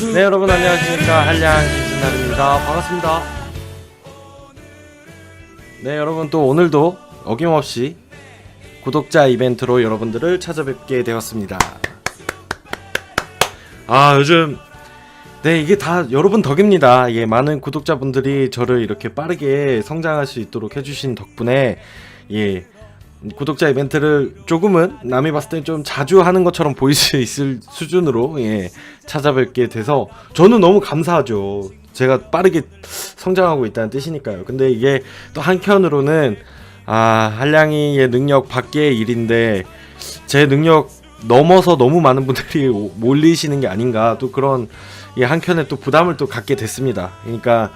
네 여러분 안녕하십니까. 한량 김진날입니다. 반갑습니다. 네 여러분 또 오늘도 어김없이 구독자 이벤트로 여러분들을 찾아뵙게 되었습니다. 아 요즘 네 이게 다 여러분 덕입니다. 예 많은 구독자분들이 저를 이렇게 빠르게 성장할 수 있도록 해주신 덕분에 예 구독자 이벤트를 조금은 남이 봤을 때 좀 자주 하는 것처럼 보일 수 있을 수준으로 예, 찾아뵙게 돼서 저는 너무 감사하죠. 제가 빠르게 성장하고 있다는 뜻이니까요. 근데 이게 또 한편으로는 아 한량이의 능력 밖의 일인데 제 능력 넘어서 너무 많은 분들이 오- 몰리시는 게 아닌가 또 그런 이 한켠에 또 부담을 또 갖게 됐습니다. 그러니까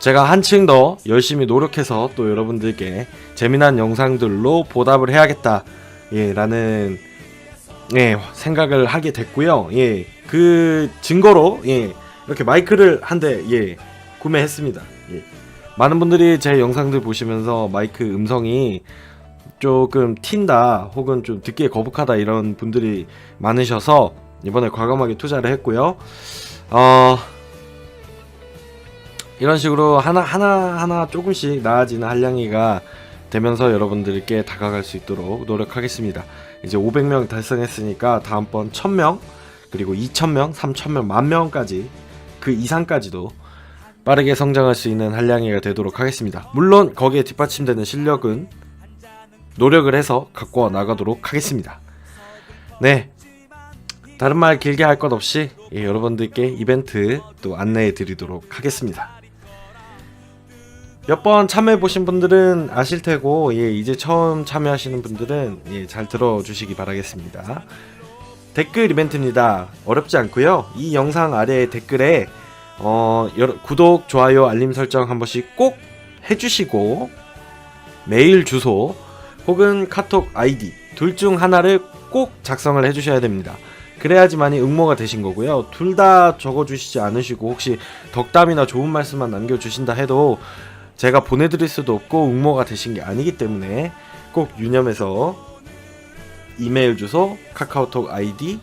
제가 한층 더 열심히 노력해서 또 여러분들께 재미난 영상들로 보답을 해야겠다. 예, 라는 예, 생각을 하게 됐고요. 예. 그 증거로 예, 이렇게 마이크를 한 대 예, 구매했습니다. 예. 많은 분들이 제 영상들 보시면서 마이크 음성이 조금 튄다 혹은 좀 듣기에 거북하다 이런 분들이 많으셔서 이번에 과감하게 투자를 했고요. 어 이런 식으로 하나 하나 하나 조금씩 나아지는 한량이가 되면서 여러분들께 다가갈 수 있도록 노력하겠습니다. 이제 500명 달성했으니까 다음번 1000명 그리고 2000명, 3000명, 만 명까지 그 이상까지도 빠르게 성장할 수 있는 한량이가 되도록 하겠습니다. 물론 거기에 뒷받침되는 실력은 노력을 해서 갖고 나가도록 하겠습니다. 네. 다른 말 길게 할 것 없이 예, 여러분들께 이벤트 또 안내해 드리도록 하겠습니다. 몇 번 참여해 보신 분들은 아실 테고 예, 이제 처음 참여하시는 분들은 예, 잘 들어주시기 바라겠습니다. 댓글 이벤트입니다. 어렵지 않고요. 이 영상 아래 댓글에 어, 여러, 구독, 좋아요, 알림 설정 한 번씩 꼭 해주시고 메일 주소 혹은 카톡 아이디 둘 중 하나를 꼭 작성을 해주셔야 됩니다. 그래야지만이 응모가 되신 거고요. 둘 다 적어주시지 않으시고 혹시 덕담이나 좋은 말씀만 남겨주신다 해도 제가 보내드릴 수도 없고 응모가 되신 게 아니기 때문에 꼭 유념해서 이메일 주소, 카카오톡 아이디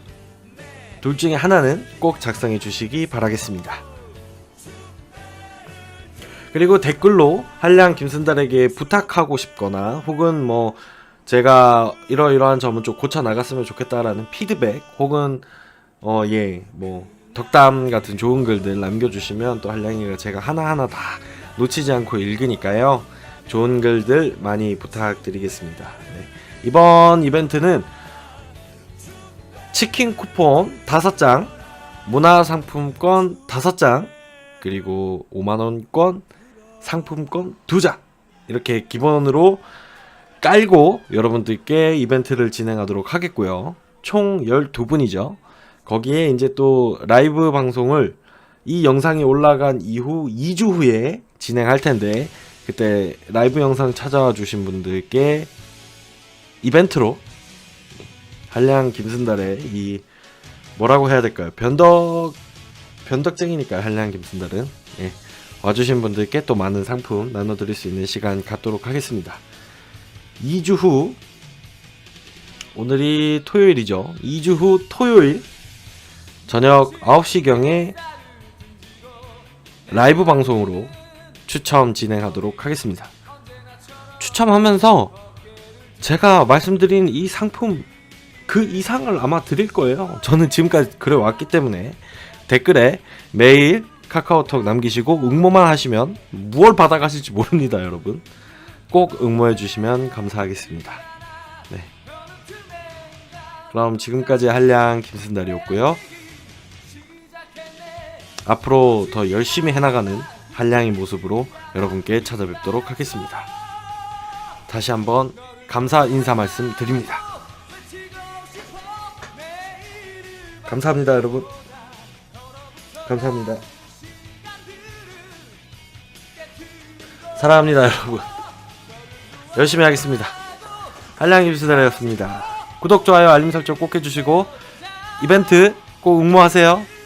둘 중에 하나는 꼭 작성해 주시기 바라겠습니다. 그리고 댓글로 한량 김순달에게 부탁하고 싶거나 혹은 뭐 제가 이러이러한 점은 좀 고쳐 나갔으면 좋겠다라는 피드백 혹은 어 예 뭐 덕담 같은 좋은 글들 남겨주시면 또 한량이가 제가 하나하나 다 놓치지 않고 읽으니까요 좋은 글들 많이 부탁드리겠습니다 네. 이번 이벤트는 치킨 쿠폰 5장 문화상품권 5장 그리고 5만원권 상품권 2장 이렇게 기본으로 깔고 여러분들께 이벤트를 진행하도록 하겠고요. 총 12분이죠. 거기에 이제 또 라이브 방송을 이 영상이 올라간 이후 2주 후에 진행할 텐데 그때 라이브 영상 찾아와 주신 분들께 이벤트로 한량 김순달의 이 뭐라고 해야 될까요? 변덕 변덕쟁이니까요. 한량 김순달은 예. 와주신 분들께 또 많은 상품 나눠드릴 수 있는 시간 갖도록 하겠습니다. 2주 후 오늘이 토요일이죠. 2주 후 토요일 저녁 9시경에 라이브 방송으로 추첨 진행하도록 하겠습니다. 추첨하면서 제가 말씀드린 이 상품 그 이상을 아마 드릴 거예요. 저는 지금까지 그래 왔기 때문에 댓글에 메일, 카카오톡 남기시고 응모만 하시면 무얼 받아가실지 모릅니다, 여러분. 꼭 응모해 주시면 감사하겠습니다. 네. 그럼 지금까지 한량 김순달이었고요. 앞으로 더 열심히 해나가는 한량의 모습으로 여러분께 찾아뵙도록 하겠습니다. 다시 한번 감사 인사 말씀 드립니다. 감사합니다, 여러분. 감사합니다. 사랑합니다, 여러분. 열심히 하겠습니다. 한량이 비스달이었습니다. 구독, 좋아요, 알림 설정 꼭 해주시고 이벤트 꼭 응모하세요.